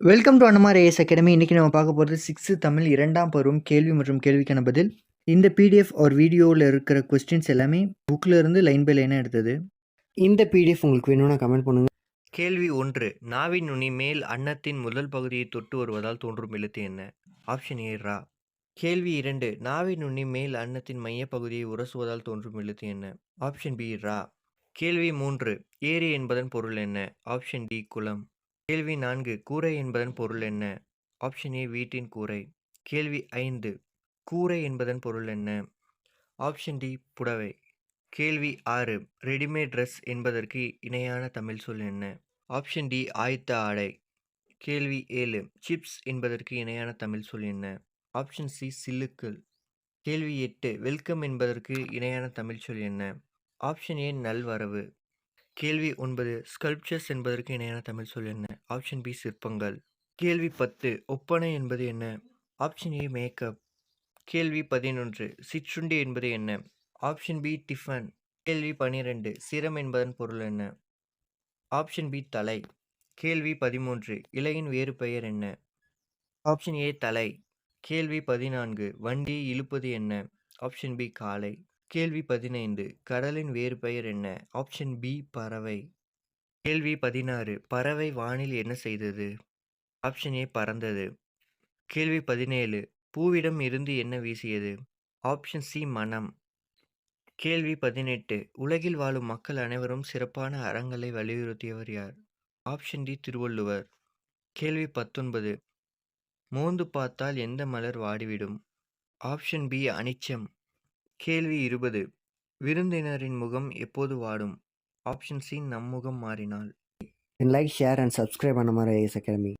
Welcome to Annamar AS academy இன்றைக்கி நம்ம பார்க்க போகிறது சிக்ஸ்த்து தமிழ் இரண்டாம் பருவம் கேள்வி மற்றும் கேள்விக்கான பதில். இந்த பிடிஎஃப் ஒரு வீடியோவில் இருக்கிற கொஸ்டின்ஸ் எல்லாமே புக்கில் இருந்து லைன் பை லைனாக எடுத்தது. இந்த பிடிஎஃப் உங்களுக்கு வேணும்னா கமெண்ட் பண்ணுங்கள் கேள்வி ஒன்று. நாவின் நுனி மேல் அன்னத்தின் முதல் பகுதியை தொட்டு வருவதால் தோன்றும் எழுத்து என்ன? ஆப்ஷன் ஏ ரா. கேள்வி இரண்டு. நாவின் நுனி மேல் அன்னத்தின் மையப்பகுதியை உரசுவதால் தோன்றும் எழுத்து என்ன? ஆப்ஷன் பி ரா. கேள்வி மூன்று. ஏரி என்பதன் பொருள் என்ன? ஆப்ஷன் டி குளம். கேள்வி நான்கு கூரை என்பதன் பொருள் என்ன? ஆப்ஷன் ஏ வீட்டின் கூரை. கேள்வி ஐந்து கூரை என்பதன் பொருள் என்ன? ஆப்ஷன் டி புடவை. கேள்வி ஆறு ரெடிமேட் ட்ரெஸ் என்பதற்கு இணையான தமிழ் சொல் என்ன? ஆப்ஷன் டி ஆயத்த ஆடை. கேள்வி ஏழு சிப்ஸ் என்பதற்கு இணையான தமிழ் சொல் என்ன? ஆப்ஷன் சி சில்லுக்கள் கேள்வி எட்டு வெல்கம் என்பதற்கு இணையான தமிழ் சொல் என்ன? ஆப்ஷன் ஏ நல்வரவு. கேள்வி ஒன்பது ஸ்கல்ப்சர்ஸ் என்பதற்கு இணையான தமிழ் சொல் என்ன? ஆப்ஷன் பி சிற்பங்கள். கேள்வி பத்து ஒப்பனை என்பது என்ன? ஆப்ஷன் ஏ மேக்கப் கேள்வி பதினொன்று சிற்றுண்டி என்பது என்ன? ஆப்ஷன் பி டிஃபன் கேள்வி பனிரெண்டு சிரம் என்பதன் பொருள் என்ன? ஆப்ஷன் பி தலை. கேள்வி பதிமூன்று இலையின் வேறு பெயர் என்ன? ஆப்ஷன் ஏ தலை. கேள்வி பதினான்கு வண்டி இழுப்பது என்ன? ஆப்ஷன் பி காலை. கேள்வி பதினைந்து கடலின் வேறு பெயர் என்ன? ஆப்ஷன் பி பறவை. கேள்வி பதினாறு பறவை வானில் என்ன செய்தது? ஆப்ஷன் ஏ பறந்தது. கேள்வி பதினேழு பூவிடம் இருந்து என்ன வீசியது? ஆப்ஷன் சி மனம். கேள்வி பதினெட்டு உலகில் வாழும் மக்கள் அனைவரும் சிறப்பான அறங்களை வலியுறுத்தியவர் யார்? Option D Thiruvalluvar. கேள்வி பத்தொன்பது மோந்து பார்த்தால் எந்த மலர் வாடிவிடும்? ஆப்ஷன் பி அனிச்சம். கேள்வி இருபது விருந்தினரின் முகம் எப்போது வாடும்? ஆப்ஷன் சி நம்முகம் மாறினால். லைக் ஷேர் அண்ட் சப்ஸ்கிரைப் பண்ண மாதிரி ஐஎஸ் அகாடமி.